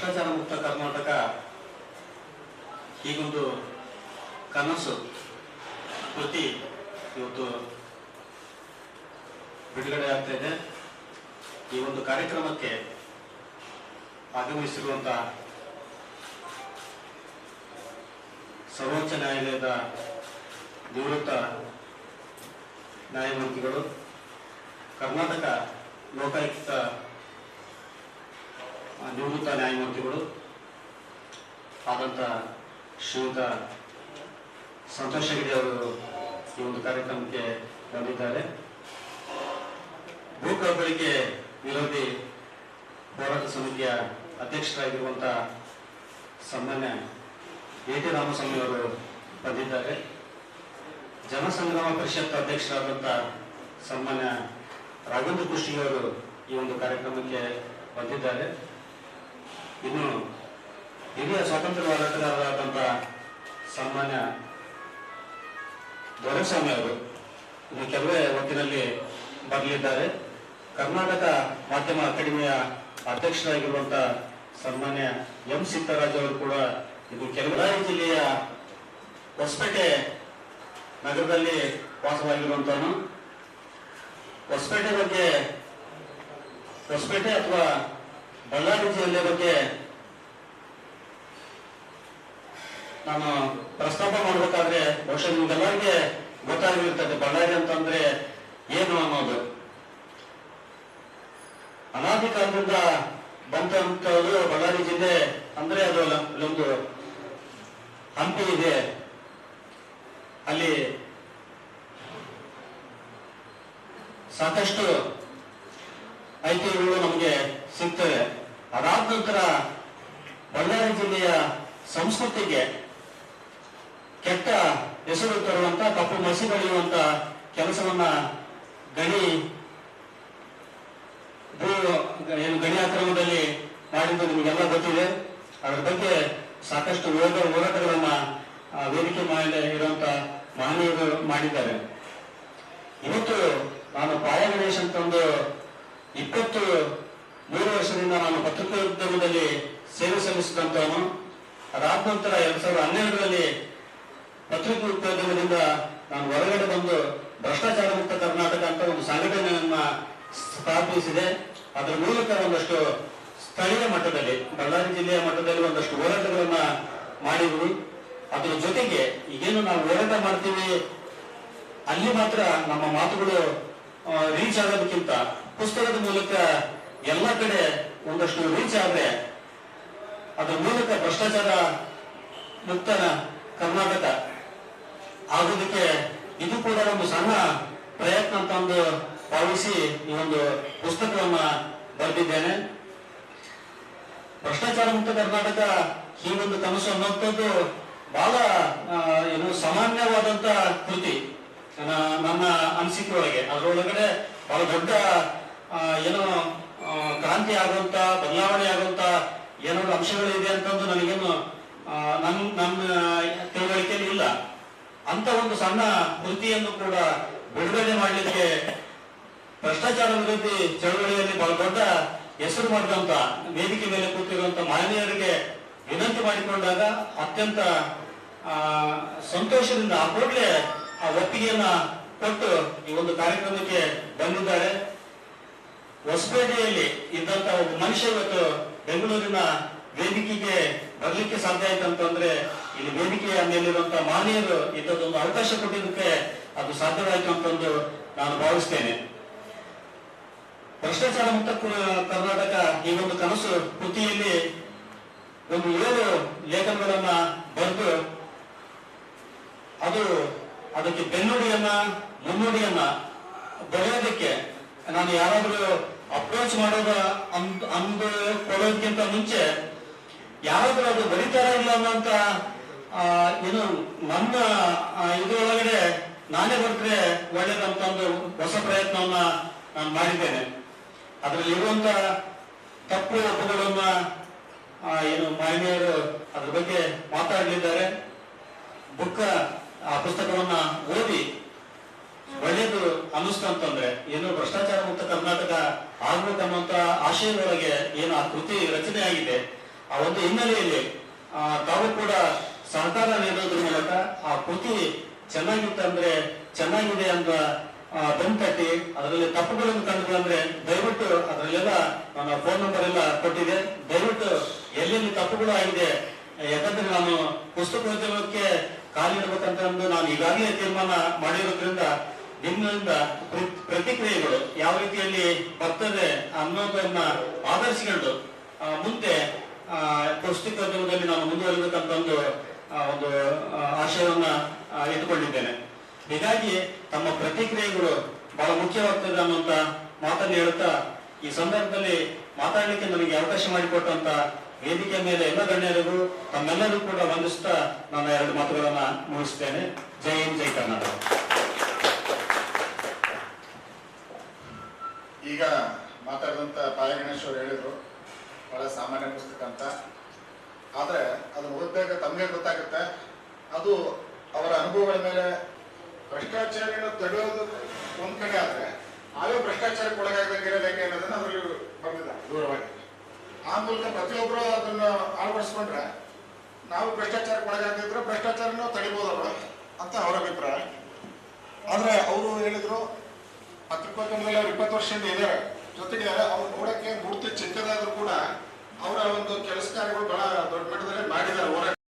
ಭ್ರಷ್ಟಾಚಾರ ಮುಕ್ತ ಕರ್ನಾಟಕ ಹೀಗೊಂದು ಕನಸು ಕೃತಿ ಇವತ್ತು ಬಿಡುಗಡೆ ಆಗ್ತಾ ಇದೆ. ಈ ಒಂದು ಕಾರ್ಯಕ್ರಮಕ್ಕೆ ಆಗಮಿಸಿರುವಂತ ಸರ್ವೋಚ್ಚ ನ್ಯಾಯಾಲಯದ ನಿವೃತ್ತ ನ್ಯಾಯಮೂರ್ತಿಗಳು, ಕರ್ನಾಟಕ ಲೋಕಾಯುಕ್ತ ನಿವೃತ್ತ ನ್ಯಾಯಮೂರ್ತಿಗಳು ಆದಂಥ ಶ್ರೀಯುತ ಸಂತೋಷ್ ಅವರು ಈ ಒಂದು ಕಾರ್ಯಕ್ರಮಕ್ಕೆ ಬಂದಿದ್ದಾರೆ. ಭೂ ಕಬಳಿಕೆ ವಿರೋಧಿ ಹೋರಾಟ ಸಮಿತಿಯ ಅಧ್ಯಕ್ಷರಾಗಿರುವಂಥ ಸನ್ಮಾನ್ಯ ಎ ಟಿ ರಾಮಸ್ವಾಮಿ ಅವರು ಬಂದಿದ್ದಾರೆ. ಜನಸಂಗ್ರಾಮ ಪರಿಷತ್ ಅಧ್ಯಕ್ಷರಾದಂಥ ಸನ್ಮಾನ್ಯ ರಾಘವೇಂದ್ರ ಕುಷ್ಟಿ ಅವರು ಈ ಒಂದು ಕಾರ್ಯಕ್ರಮಕ್ಕೆ ಬಂದಿದ್ದಾರೆ. ಇನ್ನು ಹಿರಿಯ ಸ್ವಾತಂತ್ರ್ಯ ಹೋರಾಟಗಾರರಾದಂಥ ಸನ್ಮಾನ್ಯ ದೊರೆಸ್ವಾಮಿ ಅವರು ಇನ್ನು ಕೆಲವೇ ಹೊತ್ತಿನಲ್ಲಿ ಬರಲಿದ್ದಾರೆ. ಕರ್ನಾಟಕ ಮಾಧ್ಯಮ ಅಕಾಡೆಮಿಯ ಅಧ್ಯಕ್ಷರಾಗಿರುವಂಥ ಸನ್ಮಾನ್ಯ ಎಂ ಸಿದ್ದರಾಜ್ ಅವರು ಕೂಡ ಇದು ಕೆಲವರಾಯಿ ಜಿಲ್ಲೆಯ ಹೊಸಪೇಟೆ ನಗರದಲ್ಲಿ ವಾಸವಾಗಿರುವಂತವನು. ಹೊಸಪೇಟೆ ಬಗ್ಗೆ, ಹೊಸಪೇಟೆ ಅಥವಾ ಬಳ್ಳಾರಿ ಜಿಲ್ಲೆ ಬಗ್ಗೆ ನಾನು ಪ್ರಸ್ತಾಪ ಮಾಡ್ಬೇಕಾದ್ರೆ ಬಹುಶಃ ನಿಮ್ಗೆಲ್ಲರಿಗೆ ಗೊತ್ತಾಗಿರ್ತದೆ, ಬಳ್ಳಾರಿ ಅಂತಂದ್ರೆ ಏನು ಅನ್ನೋದು. ಅನಾದಿ ಕಾಲದಿಂದ ಬಂದಂತದ್ದು ಬಳ್ಳಾರಿ ಜಿಲ್ಲೆ ಅಂದ್ರೆ ಅದು ಅಲ್ಲ- ಅಲ್ಲೊಂದು ಹಂಪಿ ಇದೆ. ಅಲ್ಲಿ ಸಾಕಷ್ಟು ಸಿಗ್ತವೆ ನಂತರ ಬಳ್ಳಾರಿ ಜಿಲ್ಲೆಯ ಸಂಸ್ಕೃತಿಗೆ ಕೆಟ್ಟ ಹೆಸರು ತರುವಂತ, ಕಪ್ಪು ಮಸಿ ಬಳಿಯುವಂತ ಕೆಲಸವನ್ನ ಗಣಿ ಏನು ಗಣಿ ಆಕ್ರಮಣದಲ್ಲಿ ಮಾಡಿದ್ದು ನಿಮಗೆಲ್ಲ ಗೊತ್ತಿದೆ. ಅದರ ಬಗ್ಗೆ ಸಾಕಷ್ಟು ವಿರೋಧ ಹೋರಾಟಗಳನ್ನ ವೇದಿಕೆ ಮೇಲೆ ಇರುವಂತ ಮಹನೀಯರು ಮಾಡಿದ್ದಾರೆ. ಇವತ್ತು ನಾನು ಪಾಯ ಗಣೇಶ್ ಅಂತ ಒಂದು ಇಪ್ಪತ್ತು ವರ್ಷದಿಂದ ನಾನು ಪತ್ರಿಕೋದ್ಯಮದಲ್ಲಿ ಸೇವೆ ಸಲ್ಲಿಸಿದಂತವನು. ಅದಾದ ನಂತರ ಎರಡ್ ಸಾವಿರದ ಹನ್ನೆರಡರಲ್ಲಿ ಪತ್ರಿಕೋದ್ಯಮದಿಂದ ನಾನು ಹೊರಗಡೆ ಬಂದು ಭ್ರಷ್ಟಾಚಾರ ಮುಕ್ತ ಕರ್ನಾಟಕ ಅಂತ ಒಂದು ಸಂಘಟನೆಯನ್ನ ಸ್ಥಾಪಿಸಿದೆ. ಅದರ ಮೂಲಕ ಒಂದಷ್ಟು ಸ್ಥಳೀಯ ಮಟ್ಟದಲ್ಲಿ, ಬಳ್ಳಾರಿ ಜಿಲ್ಲೆಯ ಮಟ್ಟದಲ್ಲಿ ಒಂದಷ್ಟು ಹೋರಾಟಗಳನ್ನ ಮಾಡಿದ್ವಿ. ಅದರ ಜೊತೆಗೆ ಈಗೇನು ನಾವು ಹೋರಾಟ ಮಾಡ್ತೀವಿ, ಅಲ್ಲಿ ಮಾತ್ರ ನಮ್ಮ ಮಾತುಗಳು ರೀಚ್ ಆಗೋದಕ್ಕಿಂತ ಪುಸ್ತಕದ ಮೂಲಕ ಎಲ್ಲ ಕಡೆ ಒಂದಷ್ಟು ರೀಚ್ ಆದ್ರೆ ಅದರ ಮೂಲಕ ಭ್ರಷ್ಟಾಚಾರ ಮುಕ್ತ ಕರ್ನಾಟಕ ಆಗೋದಕ್ಕೆ ಇದು ಕೂಡ ಒಂದು ಸಣ್ಣ ಪ್ರಯತ್ನ ಅಂತ ಒಂದು ಭಾವಿಸಿ ಈ ಒಂದು ಪುಸ್ತಕವನ್ನ ಬರೆದಿದ್ದೇನೆ. ಭ್ರಷ್ಟಾಚಾರ ಮುಕ್ತ ಕರ್ನಾಟಕ ಈ ಒಂದು ಕನಸು ಅನ್ನುವಂಥದ್ದು ಬಹಳ ಏನು ಸಾಮಾನ್ಯವಾದಂತ ಕೃತಿ. ನನ್ನ- ಅನಿಸಿಕೆ ಒಳಗೆ. ಅದರೊಳಗಡೆ ಬಹಳ ದೊಡ್ಡ ಏನೋ ಕ್ರಾಂತಿ ಆಗುವಂತ, ಬದಲಾವಣೆ ಆಗುವಂತ ಏನೋ ಅಂಶಗಳಿದೆ ಅಂತಂದು ನನಗೇನು ನಮ್ ನಮ್ಮ ತಿಳುವಳಿಕೆಯಲ್ಲಿ ಇಲ್ಲ. ಅಂತ ಒಂದು ಸಣ್ಣ ಕೃತಿಯನ್ನು ಕೂಡ ಬಿಡುಗಡೆ ಮಾಡಲಿಕ್ಕೆ ಭ್ರಷ್ಟಾಚಾರ ವಿರೋಧಿ ಚಳವಳಿಯಲ್ಲಿ ಬಹಳ ದೊಡ್ಡ ಹೆಸರು ಮಾಡಿದಂತ, ವೇದಿಕೆ ಮೇಲೆ ಕೂತಿರುವಂತ ಮಹನೀಯರಿಗೆ ವಿನಂತಿ ಮಾಡಿಕೊಂಡಾಗ ಅತ್ಯಂತ ಸಂತೋಷದಿಂದ ಆ ಕೂಡಲೇ ಆ ಒಪ್ಪಿಗೆಯನ್ನ ಕೊಟ್ಟು ಈ ಒಂದು ಕಾರ್ಯಕ್ರಮಕ್ಕೆ ಬಂದಿದ್ದಾರೆ. ಹೊಸಪೇಟೆಯಲ್ಲಿ ಇದ್ದಂತ ಒಬ್ಬ ಮನುಷ್ಯ ಇವತ್ತು ಬೆಂಗಳೂರಿನ ವೇದಿಕೆಗೆ ಬರ್ಲಿಕ್ಕೆ ಸಾಧ್ಯ ಆಯ್ತು ಅಂತಂದ್ರೆ ಇಲ್ಲಿ ವೇದಿಕೆಯ ಮೇಲಿರುವಂತ ಮಾನ್ಯರು ಇದ್ದದೊಂದು ಅವಕಾಶ ಕೊಟ್ಟಿದ್ದಕ್ಕೆ ಅದು ಸಾಧ್ಯವಾಯ್ತು ಅಂತಂದು ನಾನು ಭಾವಿಸ್ತೇನೆ. ಭ್ರಷ್ಟಾಚಾರ ಮುಕ್ತ ಕರ್ನಾಟಕ ಈ ಒಂದು ಕನಸು ಕೃತಿಯಲ್ಲಿ ಒಂದು ಏಳು ಲೇಖನಗಳನ್ನ ಬರೆದು ಅದು ಅದಕ್ಕೆ ಬೆನ್ನುಡಿಯನ್ನ ಮುನ್ನುಡಿಯನ್ನ ಬರೆಯೋದಕ್ಕೆ ನಾನು ಯಾರಾದ್ರೂ ಅಪ್ರೋಚ್ ಮಾಡೋದ ಅಂದ್ ಅಂದು ಕೊಡೋದಕ್ಕಿಂತ ಮುಂಚೆ ಯಾರಾದ್ರೂ ಅದು ಬರೀತಾರ ಇಲ್ಲ ಅನ್ನೋಂತ ಏನು ನನ್ನ ಇದರೊಳಗಡೆ ನಾನೇ ಬರ್ತೇನೆ ಒಳ್ಳೇದಂತ ಒಂದು ಹೊಸ ಪ್ರಯತ್ನವನ್ನ ನಾನು ಮಾಡಿದ್ದೇನೆ. ಅದರಲ್ಲಿ ಇರುವಂತ ತಪ್ಪು ಒಪ್ಪುಗಳನ್ನ ಏನು ಮಹಿಳೆಯರು ಅದ್ರ ಬಗ್ಗೆ ಮಾತಾಡಲಿದ್ದಾರೆ. ಬುಕ್ ಆ ಪುಸ್ತಕವನ್ನ ಓದಿ ಒಳ್ಳೆಯದು ಅಂತಂದ್ರೆ ಏನು ಭ್ರಷ್ಟಾಚಾರ ಮುಕ್ತ ಕರ್ನಾಟಕ ಆಗ್ಬೇಕನ್ನುವಂತ ಆಶಯದೊಳಗೆ ಏನು ಆ ಕೃತಿ ರಚನೆ ಆಗಿದೆ ಆ ಒಂದು ಹಿನ್ನೆಲೆಯಲ್ಲಿ ಆ, ತಾವು ಕೂಡ ಸಹಕಾರ ನೀಡೋದ್ರ ಮೂಲಕ ಆ ಕೃತಿ ಚೆನ್ನಾಗಿತ್ತಂದ್ರೆ ಚೆನ್ನಾಗಿದೆ ಅಂತ ತಟ್ಟಿ ಅದರಲ್ಲಿ ತಪ್ಪುಗಳನ್ನು ಕಂಡುಕೊಂಡ್ರೆ ದಯವಿಟ್ಟು ಅದರಲ್ಲೆಲ್ಲ ನನ್ನ ಫೋನ್ ನಂಬರ್ ಎಲ್ಲ ಕೊಟ್ಟಿದೆ. ದಯವಿಟ್ಟು ಎಲ್ಲೆಲ್ಲಿ ತಪ್ಪುಗಳು ಆಗಿದೆ ಯಾಕಂದ್ರೆ ನಾನು ಪುಸ್ತಕೋದ್ಯಮಕ್ಕೆ ಕಾಲಿಡಬೇಕಂತ ನಾನು ಈಗಾಗಲೇ ತೀರ್ಮಾನ ಮಾಡಿರೋದ್ರಿಂದ ನಿಮ್ಮಿಂದ ಪ್ರ- ಪ್ರತಿಕ್ರಿಯೆಗಳು ಯಾವ ರೀತಿಯಲ್ಲಿ ಬರ್ತದೆ ಅನ್ನೋದನ್ನ ಆಧರಿಸಿಕೊಂಡು ಮುಂದೆ ಆ, ಪುಸ್ತಕೋದ್ಯಮದಲ್ಲಿ ನಾನು ಮುಂದುವರಿಬೇಕಂತ ಒಂದು ಒಂದು ಆಶಯವನ್ನ ಇಟ್ಟುಕೊಂಡಿದ್ದೇನೆ. ಹೀಗಾಗಿ ತಮ್ಮ ಪ್ರತಿಕ್ರಿಯೆಗಳು ಬಹಳ ಮುಖ್ಯವಾಗ್ತದೆ ಅನ್ನುವಂತ ಮಾತನ್ನು ಹೇಳುತ್ತಾ ಈ ಸಂದರ್ಭದಲ್ಲಿ ಮಾತಾಡಲಿಕ್ಕೆ ನನಗೆ ಅವಕಾಶ ಮಾಡಿಕೊಟ್ಟಂತ ವೇದಿಕೆ ಮೇಲೆ ಎಲ್ಲ ಗಣ್ಯರಿಗೂ ತಮ್ಮೆಲ್ಲರೂ ಕೂಡ ವಂದಿಸುತ್ತಾ ನನ್ನ ಎರಡು ಮಾತುಗಳನ್ನ ಮುಗಿಸ್ತೇನೆ. ಜೈ ಹಿಂದ್ ಜೈ ಕರ್ನಾಟಕ. ಈಗ ಮಾತಾಡಿದಂಥ ಪಾಯ ಗಣೇಶ್ ಹೇಳಿದರು, ಬಹಳ ಸಾಮಾನ್ಯ ಪುಸ್ತಕ ಅಂತ. ಆದರೆ ಅದನ್ನು ಓದಿದಾಗ ತಮಗೆ ಗೊತ್ತಾಗುತ್ತೆ, ಅದು ಅವರ ಅನುಭವಗಳ ಮೇಲೆ ಭ್ರಷ್ಟಾಚಾರನ ತಡೆಯೋದು ಒಂದು ಕಡೆ ಆದರೆ ನಾವೇ ಭ್ರಷ್ಟಾಚಾರಕ್ಕೆ ಒಳಗಾಗದಂಗೆ ಇರೋದಕ್ಕೆ ಅನ್ನೋದನ್ನು ಅವರಲ್ಲಿ ಬಂದಿದ್ದಾರೆ ದೂರವಾಗಿ. ಆ ಮೂಲಕ ಪ್ರತಿಯೊಬ್ಬರು ಅದನ್ನು ಅಳವಡಿಸ್ಕೊಂಡ್ರೆ ನಾವು ಭ್ರಷ್ಟಾಚಾರಕ್ಕೆ ಒಳಗಾಗಿದ್ರೆ ಭ್ರಷ್ಟಾಚಾರನೂ ತಡಿಬೋದಲ್ವ ಅಂತ ಅವರ ಅಭಿಪ್ರಾಯ ಆದ್ರೆ ಅವರು ಹೇಳಿದ್ರು ವರ್ಷದಿಂದ ಇದ್ದಾರೆ ಜೊತೆಗೆ ಅವ್ರು ನೋಡಕ್ಕೆ ಮೂರ್ತಿ ಚಿಕ್ಕದಾದ್ರೂ ಕೂಡ ಅವರ ಒಂದು ಕೆಲಸ ಕಾರ್ಯಗಳು ಬಹಳ ದೊಡ್ಡ ಮಟ್ಟದಲ್ಲಿ ಮಾಡಿದ್ದಾರೆ. ಹೋರಾಟ